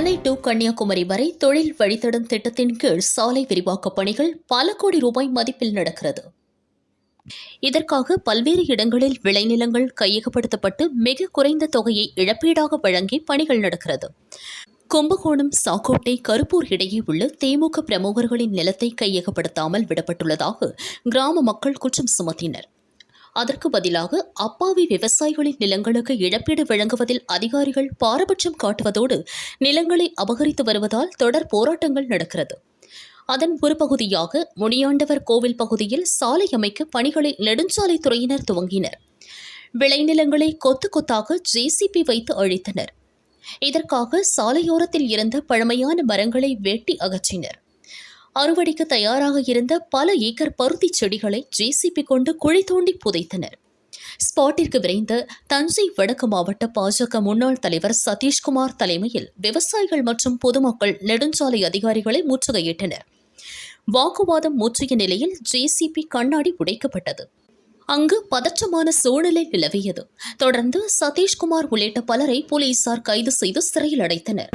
Chennai to Kanyakumari வரை தொழில் வழித்தடம் திட்டத்தின் கீழ் சாலை விரிவாக்கப் பணிகள் பல கோடி ரூபாய் மதிப்பில் நடக்கிறது. இதற்காக பல்வேறு இடங்களில் விளைநிலங்கள் கையகப்படுத்தப்பட்டு மிக குறைந்த தொகையை இழப்பீடாக வழங்கி பணிகள் நடக்கிறது. கும்பகோணம் சாக்கோட்டை கருப்பூர் இடையே உள்ள திமுக பிரமுகர்களின் நிலத்தை கையகப்படுத்தாமல் விடப்பட்டுள்ளதாக கிராம மக்கள் குற்றம் சுமத்தினர். அதற்கு பதிலாக அப்பாவி விவசாயிகளின் நிலங்களுக்கு இழப்பீடு வழங்குவதில் அதிகாரிகள் பாரபட்சம் காட்டுவதோடு நிலங்களை அபகரித்து வருவதால் தொடர் போராட்டங்கள் நடக்கிறது. அதன் ஒரு பகுதியாக முனியாண்டவர் கோவில் பகுதியில் சாலை அமைக்க பணிகளை நெடுஞ்சாலைத்துறையினர் துவங்கினர். விளைநிலங்களை கொத்து கொத்தாக ஜேசிபி வைத்து அழித்தனர். இதற்காக சாலையோரத்தில் இருந்த பழமையான மரங்களை வெட்டி அகற்றினர். அறுவடைக்கு தயாராக இருந்த பல ஏக்கர் பருத்தி செடிகளை ஜேசிபி கொண்டு குழி தோண்டி புதைத்தனர். ஸ்பாட்டிற்கு விரைந்த தஞ்சை வடக்கு மாவட்ட பாஜக முன்னாள் தலைவர் சதீஷ்குமார் தலைமையில் விவசாயிகள் மற்றும் பொதுமக்கள் நெடுஞ்சாலை அதிகாரிகளை முற்றுகையிட்டனர். வாக்குவாதம் முற்றிய நிலையில் ஜேசிபி கண்ணாடி உடைக்கப்பட்டது. அங்கு பதற்றமான சூழ்நிலை நிலவியது. தொடர்ந்து சதீஷ்குமார் உள்ளிட்ட பலரை போலீசார் கைது செய்து சிறையில் அடைத்தனர்.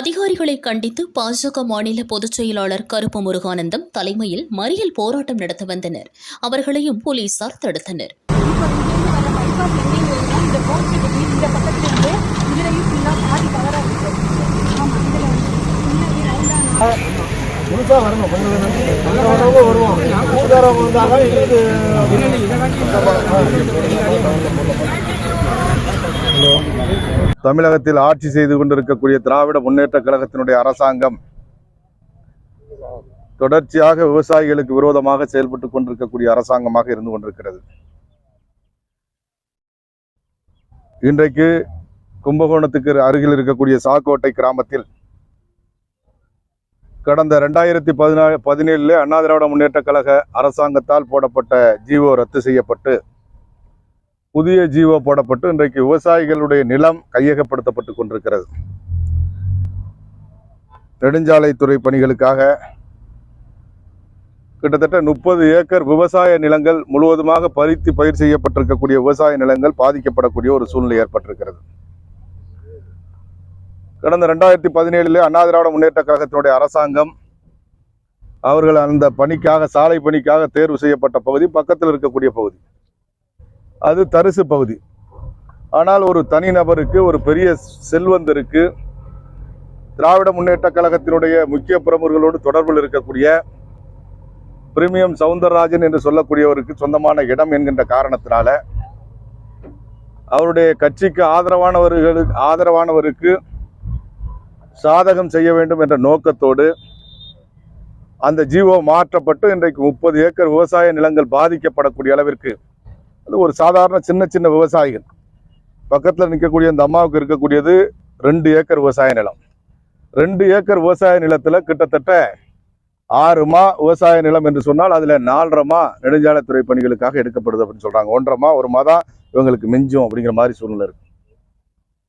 அதிகாரிகளை கண்டித்து பாஜக மாநில பொதுச் செயலாளர் கருப்பு முருகானந்தம் தலைமையில் மறியல் போராட்டம் நடத்த வந்தனர். அவர்களையும் போலீசார் தடுத்தனர். வரணும். கொஞ்சம் வரவங்க வருவோம். ஊர்காரவங்க வந்தாங்க எங்களுக்கு தமிழகத்தில் ஆட்சி செய்து கொண்டிருக்கக்கூடிய திராவிட முன்னேற்ற கழகத்தினுடைய அரசாங்கம் தொடர்ச்சியாக விவசாயிகளுக்கு விரோதமாக செயல்பட்டு கொண்டிருக்கக்கூடிய அரசாங்கமாக இருந்து கொண்டிருக்கிறது. இன்றைக்கு கும்பகோணத்துக்கு அருகில் இருக்கக்கூடிய சாக்கோட்டை கிராமத்தில் கடந்த ரெண்டாயிரத்தி பதினா பதினேழுல அண்ணா திராவிட முன்னேற்ற கழக அரசாங்கத்தால் போடப்பட்ட ஜீவோ ரத்து செய்யப்பட்டு புதிய ஜீவோ போடப்பட்டு இன்றைக்கு விவசாயிகளுடைய நிலம் கையகப்படுத்தப்பட்டு கொண்டிருக்கிறது. நெடுஞ்சாலைத்துறை பணிகளுக்காக கிட்டத்தட்ட முப்பது ஏக்கர் விவசாய நிலங்கள் முழுவதுமாக பறித்து பயிர் செய்யப்பட்டிருக்கக்கூடிய விவசாய நிலங்கள் பாதிக்கப்படக்கூடிய ஒரு சூழ்நிலை ஏற்பட்டிருக்கிறது. கடந்த ரெண்டாயிரத்தி பதினேழுல அண்ணா திராவிட முன்னேற்ற கழகத்தினுடைய அரசாங்கம் அவர்கள் அந்த பணிக்காக சாலை பணிக்காக தேர்வு செய்யப்பட்ட பகுதி பக்கத்தில் இருக்கக்கூடிய பகுதி. அது தரிசு பகுதி. ஆனால் ஒரு தனிநபருக்கு ஒரு பெரிய செல்வந்தருக்கு திராவிட முன்னேற்ற கழகத்தினுடைய முக்கிய பிரமுகர்களோடு தொடர்பில் இருக்கக்கூடிய பிரிமியம் சவுந்தரராஜன் என்று சொல்லக்கூடியவருக்கு சொந்தமான இடம் என்கின்ற காரணத்தினால அவருடைய கட்சிக்கு ஆதரவானவர்களுக்கு ஆதரவானவருக்கு சாதகம் செய்ய வேண்டும் என்ற நோக்கத்தோடு அந்த ஜீவோ மாற்றப்பட்டு இன்றைக்கு முப்பது ஏக்கர் விவசாய நிலங்கள் பாதிக்கப்படக்கூடிய அளவிற்கு அது ஒரு சாதாரண சின்ன சின்ன விவசாயிகள். பக்கத்தில் நிற்கக்கூடிய அந்த அம்மாவுக்கு இருக்கக்கூடியது ரெண்டு ஏக்கர் விவசாய நிலம். ரெண்டு ஏக்கர் விவசாய நிலத்தில் கிட்டத்தட்ட ஆறு மா விவசாய நிலம் என்று சொன்னால் அதில் நாலரை மா நெடுஞ்சாலைத்துறை பணிகளுக்காக எடுக்கப்படுது அப்படின்னு சொல்கிறாங்க ஒன்றரை மா ஒரு மா தான் இவங்களுக்கு மிஞ்சும் அப்படிங்கிற மாதிரி சூழ்நிலை இருக்கு.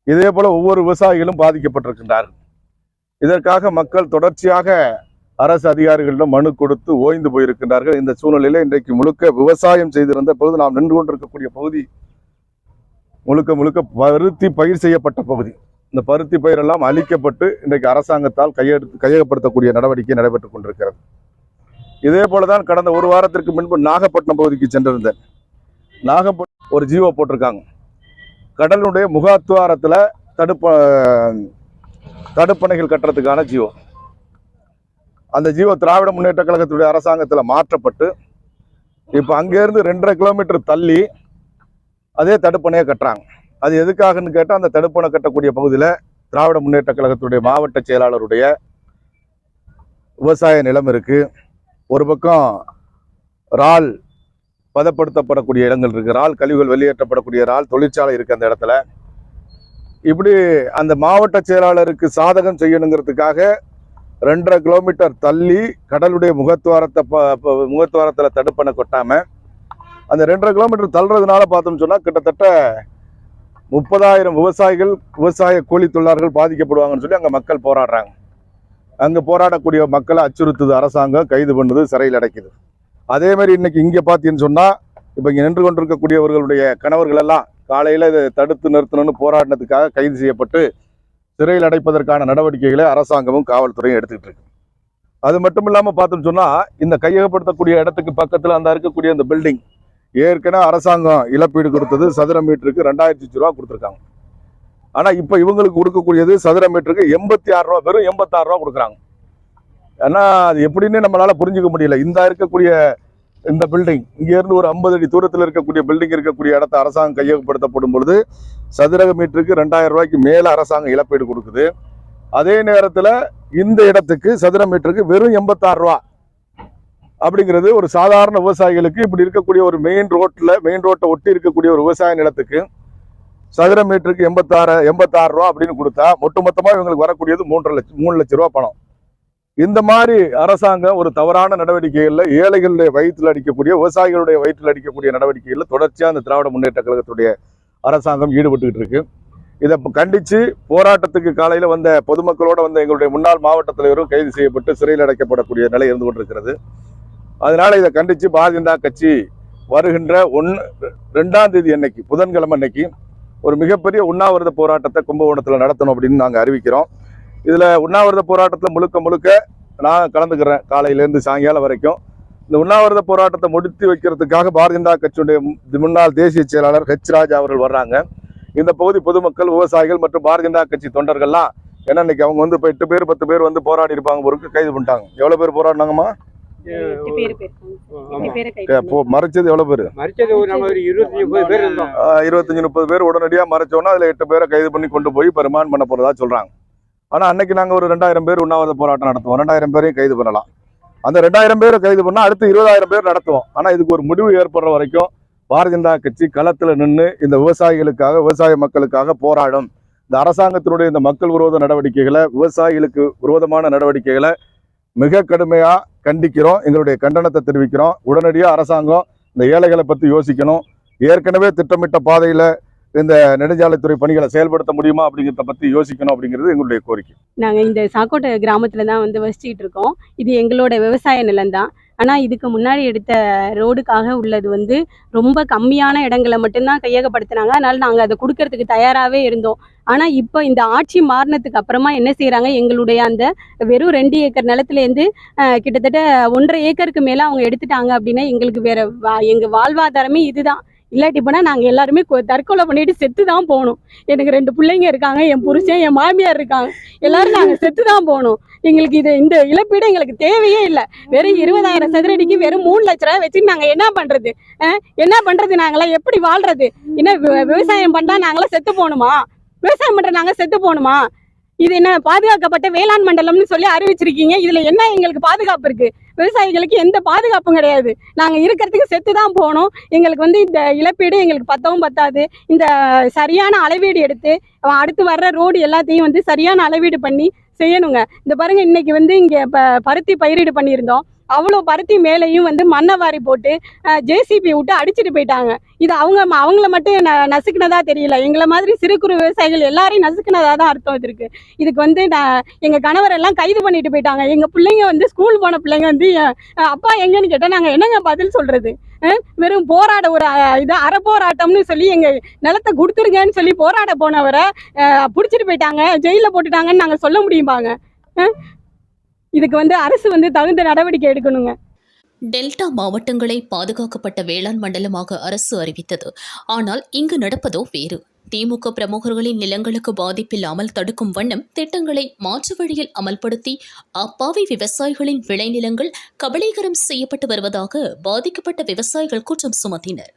இதே போல் ஒவ்வொரு விவசாயிகளும் பாதிக்கப்பட்டிருக்கின்றார்கள். இதற்காக மக்கள் தொடர்ச்சியாக அரசு அதிகாரிகளிடம் மனு கொடுத்து ஓய்ந்து போயிருக்கின்றார்கள். இந்த சூழ்நிலையில இன்றைக்கு முழுக்க விவசாயம் செய்திருந்த பொழுது நாம் நின்று கொண்டிருக்கக்கூடிய பகுதி முழுக்க முழுக்க பருத்தி பயிர் செய்யப்பட்ட பகுதி. இந்த பருத்தி பயிரெல்லாம் அழிக்கப்பட்டு இன்றைக்கு அரசாங்கத்தால் கையெடுத்து கையகப்படுத்தக்கூடிய நடவடிக்கை நடைபெற்றுக் கொண்டிருக்கிறது. இதே போலதான் கடந்த ஒரு வாரத்திற்கு முன்பு நாகப்பட்டினம் பகுதிக்கு சென்றிருந்தேன். நாகப்பட்டினம் ஒரு ஜீவோ போட்டிருக்காங்க. கடலுடைய முகாத்துவாரத்துல தடுப்ப தடுப்பணைகள் கட்டுறதுக்கான ஜீவோ. அந்த ஜீவோ திராவிட முன்னேற்ற கழகத்துடைய அரசாங்கத்தில் மாற்றப்பட்டு இப்போ அங்கேருந்து ரெண்டரை கிலோமீட்டர் தள்ளி அதே தடுப்பணையை கட்டுறாங்க. அது எதுக்காகன்னு கேட்டால் அந்த தடுப்பணை கட்டக்கூடிய பகுதியில் திராவிட முன்னேற்ற கழகத்துடைய மாவட்ட செயலாளருடைய விவசாய நிலம் இருக்குது ஒரு பக்கம் இறால் பதப்படுத்தப்படக்கூடிய இடங்கள் இருக்குது இறால் கழிவுகள் வெளியேற்றப்படக்கூடிய இறால் தொழிற்சாலை இருக்குது அந்த இடத்துல. இப்படி அந்த மாவட்ட செயலாளருக்கு சாதகம் செய்யணுங்கிறதுக்காக ரெண்டரை கிலோமீட்டர் தள்ளி கடலுடைய முகத்துவாரத்தை முகத்துவாரத்தில் ப- முகத்துவாரத்துல தடுப்பணை அந்த ரெண்டரை கிலோமீட்டர் தள்ளுறதுனால பார்த்தோம்னு சொன்னால் கிட்டத்தட்ட முப்பதாயிரம் விவசாயிகள் விவசாய கூலி தொழிலாளர்கள் பாதிக்கப்படுவாங்கன்னு சொல்லி அங்கே மக்கள் போராடுறாங்க. அங்கே போராடக்கூடிய மக்களை அச்சுறுத்துது அரசாங்கம் கைது பண்ணுது சிறையில் அடைக்குது. அதே மாதிரி இங்கே இங்க பார்த்தீங்கன்னு சொன்னால் இப்போ இங்கே நின்று கொண்டிருக்கக்கூடியவர்களுடைய கணவர்களெல்லாம் காலையில் இதை தடுத்து நிறுத்தணும்னு போராடினதுக்காக கைது செய்யப்பட்டு சிறையில் அடைப்பதற்கான நடவடிக்கைகளை அரசாங்கமும் காவல்துறையும் எடுத்துக்கிட்டு இருக்கு. அது மட்டும் இல்லாமல் பார்த்தோம்னு சொன்னால் இந்த கையகப்படுத்தக்கூடிய இடத்துக்கு பக்கத்தில் அந்த இருக்கக்கூடிய அந்த பில்டிங் ஏற்கனவே அரசாங்கம் இழப்பீடு கொடுத்தது சதுர மீட்டருக்கு ரெண்டாயிரத்தி ரூபா கொடுத்துருக்காங்க. ஆனால் இப்போ இவங்களுக்கு கொடுக்கக்கூடியது சதுர மீட்டருக்கு எண்பத்தி ஆறு ரூபா வெறும் எண்பத்தாறு ரூபா கொடுக்குறாங்க. ஏன்னா அது எப்படின்னு நம்மளால் புரிஞ்சுக்க முடியல. இந்த இருக்கக்கூடிய இந்த பில்டிங் இங்கேருந்து ஒரு ஐம்பது அடி தூரத்தில் இருக்கக்கூடிய பில்டிங் இருக்கக்கூடிய இடத்த அரசாங்கம் கையகப்படுத்தப்படும் பொழுது சதுரக மீட்டருக்கு ரெண்டாயிரம் ரூபாய்க்கு மேலே அரசாங்கம் இழப்பீடு கொடுக்குது. அதே நேரத்தில் இந்த இடத்துக்கு சதுர மீட்டருக்கு வெறும் எண்பத்தாறு ரூபா அப்படிங்கிறது ஒரு சாதாரண விவசாயிகளுக்கு இப்படி இருக்கக்கூடிய ஒரு மெயின் ரோட்டில் மெயின் ரோட்டை ஒட்டி இருக்கக்கூடிய ஒரு விவசாய நிலத்துக்கு சதுர மீட்டருக்கு எண்பத்தாறு எண்பத்தாறு ரூபா அப்படின்னு கொடுத்தா ஒட்டுமொத்தமாக இவங்களுக்கு வரக்கூடியது மூன்றரை லட்சம் மூணு லட்ச ரூபா பணம். இந்த மாதிரி அரசாங்கம் ஒரு தவறான நடவடிக்கைகளில் ஏழைகளுடைய வயிற்றில் அடிக்கக்கூடிய விவசாயிகளுடைய வயிற்றில் அடிக்கக்கூடிய நடவடிக்கைகளில் தொடர்ச்சியாக அந்த திராவிட முன்னேற்ற கழகத்துடைய அரசாங்கம் ஈடுபட்டுக்கிட்டு இருக்கு. இதை கண்டித்து போராட்டத்துக்கு காலையில் வந்த பொதுமக்களோடு வந்த எங்களுடைய முன்னாள் மாவட்ட தலைவரும் கைது செய்யப்பட்டு சிறையில் அடைக்கப்படக்கூடிய நிலை இருந்து கொண்டிருக்கிறது. அதனால் இதை கண்டித்து பாரதிய ஜனதா கட்சி வருகின்ற ஒன்று ரெண்டாம் தேதி அன்னைக்கு புதன்கிழமை அன்னைக்கு ஒரு மிகப்பெரிய உண்ணாவிரத போராட்டத்தை கும்பகோணத்தில் நடத்தணும் அப்படின்னு நாங்கள் அறிவிக்கிறோம். இதுல உண்ணாவிரத போராட்டத்தில் முழுக்க முழுக்க நான் கலந்துக்கிறேன் காலையிலேருந்து சாயங்காலம் வரைக்கும். இந்த உண்ணாவிரத போராட்டத்தை முடித்து வைக்கிறதுக்காக பாரதிய ஜனதா கட்சியுடைய முன்னாள் தேசிய செயலாளர் ஹெச் ராஜா அவர்கள் வர்றாங்க. இந்த பகுதி பொதுமக்கள் விவசாயிகள் மற்றும் பாரதிய ஜனதா கட்சி தொண்டர்கள்லாம் ஏன்னா இன்னைக்கு அவங்க வந்து இப்போ எட்டு பேர் பத்து பேர் வந்து போராடி இருப்பாங்க பொருக்கு கைது பண்ணிட்டாங்க. எவ்வளவு பேர் போராடினாங்கம்மா? மறைச்சது எவ்வளவு பேர்? இருபத்தஞ்சு முப்பது பேர் உடனடியாக மறைச்சோன்னா அதுல எட்டு பேரை கைது பண்ணி கொண்டு போய் ரிமாண்ட் பண்ண போறதா சொல்றாங்க. ஆனால் அன்னைக்கு நாங்கள் ஒரு ரெண்டாயிரம் பேர் உண்ணாவிரத போராட்டம் நடத்துவோம். ரெண்டாயிரம் பேரையும் கைது பண்ணலாம். அந்த ரெண்டாயிரம் பேரை கைது பண்ணால் அடுத்து இருபதாயிரம் பேர் நடத்துவோம். ஆனால் இதுக்கு ஒரு முடிவு ஏற்படுற வரைக்கும் பாரதிய ஜனதா கட்சி களத்தில் நின்று இந்த விவசாயிகளுக்காக விவசாய மக்களுக்காக போராடும். இந்த அரசாங்கத்தினுடைய இந்த மக்கள் விரோத நடவடிக்கைகளை விவசாயிகளுக்கு விரோதமான நடவடிக்கைகளை மிக கடுமையாக கண்டிக்கிறோம். எங்களுடைய கண்டனத்தை தெரிவிக்கிறோம். உடனடியாக அரசாங்கம் இந்த ஏழைகளை பற்றி யோசிக்கணும். ஏற்கனவே திட்டமிட்ட பாதையில் இந்த நெடுஞ்சாலைத்துறை பணிகளை செயல்படுத்த முடியுமா அப்படிங்கிறத பத்தி யோசிக்கணும் அப்படிங்கிறது எங்களுடைய கோரிக்கை. நாங்கள் இந்த சாக்கோட்டை கிராமத்தில் தான் வந்து வசிச்சுட்டு இருக்கோம். இது எங்களோட விவசாய நிலம்தான் ஆனால் இதுக்கு முன்னாடி எடுத்த ரோடுக்காக உள்ளது வந்து ரொம்ப கம்மியான இடங்களை மட்டும்தான் கையகப்படுத்தினாங்க. அதனால நாங்கள் அதை கொடுக்கறதுக்கு தயாராகவே இருந்தோம். ஆனால் இப்போ இந்த ஆட்சி மாறினதுக்கு அப்புறமா என்ன செய்கிறாங்க எங்களுடைய அந்த வெறும் ரெண்டு ஏக்கர் நிலத்துலேருந்து இருந்து கிட்டத்தட்ட ஒன்றரை ஏக்கருக்கு மேலே அவங்க எடுத்துட்டாங்க அப்படின்னா எங்களுக்கு வேற வா- எங்க வாழ்வாதாரமே இதுதான். இல்லாட்டி போனால் நாங்கள் எல்லாருமே தற்கொலை பண்ணிட்டு செத்து தான் போகணும். எனக்கு ரெண்டு பிள்ளைங்க இருக்காங்க என் புருஷன் என் மாமியார் இருக்காங்க. எல்லாரும் நாங்கள் செத்து தான் போகணும். எங்களுக்கு இது இந்த இழப்பீடு எங்களுக்கு தேவையே இல்லை. வெறும் இருபதாயிரம் சதுரடிக்கு வெறும் மூணு லட்ச ரூபாய் வச்சு நாங்கள் என்ன பண்ணுறது என்ன பண்ணுறது நாங்களாம்? எப்படி வாழ்றது? என்ன வி- விவசாயம் பண்ணா நாங்களாம் செத்து போகணுமா? விவசாயம் பண்ணுற நாங்கள் செத்து போகணுமா? இது என்ன பாதுகாக்கப்பட்ட வேளாண் மண்டலம்னு சொல்லி அறிவிச்சிருக்கீங்க. இதுல என்ன எங்களுக்கு பாதுகாப்பு இருக்கு? விவசாயிகளுக்கு எந்த பாதுகாப்பும் கிடையாது. நாங்க இருக்கிறதுக்கு செத்து தான் போனோம். எங்களுக்கு வந்து இந்த இழப்பீடு எங்களுக்கு பத்தவும் பத்தாது. இந்த சரியான அளவீடு எடுத்து அடுத்து வர்ற ரோடு எல்லாத்தையும் வந்து சரியான அளவீடு பண்ணி செய்யணுங்க. இந்த பாருங்க இன்னைக்கு வந்து இங்க ப- பருத்தி பயிரிடு பண்ணியிருந்தோம். அவ்வளோ பருத்தி மேலேயும் வந்து மண்ணை வாரி போட்டு ஜேசிபி விட்டு அடிச்சிட்டு போயிட்டாங்க. இது அவங்க ம- அவங்கள மட்டும் ந- நசுக்குனதா தெரியல. எங்களை மாதிரி சிறு குறு விவசாயிகள் எல்லாரையும் நசுக்குனதா தான் அர்த்தம் இது இருக்கு. இதுக்கு வந்து நான் எங்கள் கணவர் எல்லாம் கைது பண்ணிட்டு போயிட்டாங்க. எங்கள் பிள்ளைங்க வந்து ஸ்கூல் போன பிள்ளைங்க வந்து அப்பா எங்கன்னு கேட்டால் நாங்கள் என்னங்க பதில் சொல்கிறது வெறும் போராட ஒரு இது அற போராட்டம்னு சொல்லி எங்க நிலத்தை கொடுத்துருங்கன்னு சொல்லி போராட போனவரை பிடிச்சிட்டு போயிட்டாங்க. ஜெயிலில் போட்டுட்டாங்கன்னு நாங்கள் சொல்ல முடியுமாங்க? இதுக்கு வந்து அரசு வந்து தகுந்த நடவடிக்கை எடுக்கணுங்க. டெல்டா மாவட்டங்களை பாதுகாக்கப்பட்ட வேளாண் மண்டலமாக அரசு அறிவித்தது. ஆனால் இங்கு நடப்பதோ வேறு. திமுக பிரமுகர்களின் நிலங்களுக்கு பாதிப்பில்லாமல் தடுக்கும் வண்ணம் திட்டங்களை மாற்று வழியில் அமல்படுத்தி அப்பாவி விவசாயிகளின் விளைநிலங்கள் கபலீகரம் செய்யப்பட்டு வருவதாக பாதிக்கப்பட்ட விவசாயிகள் குற்றம் சுமத்தினர்.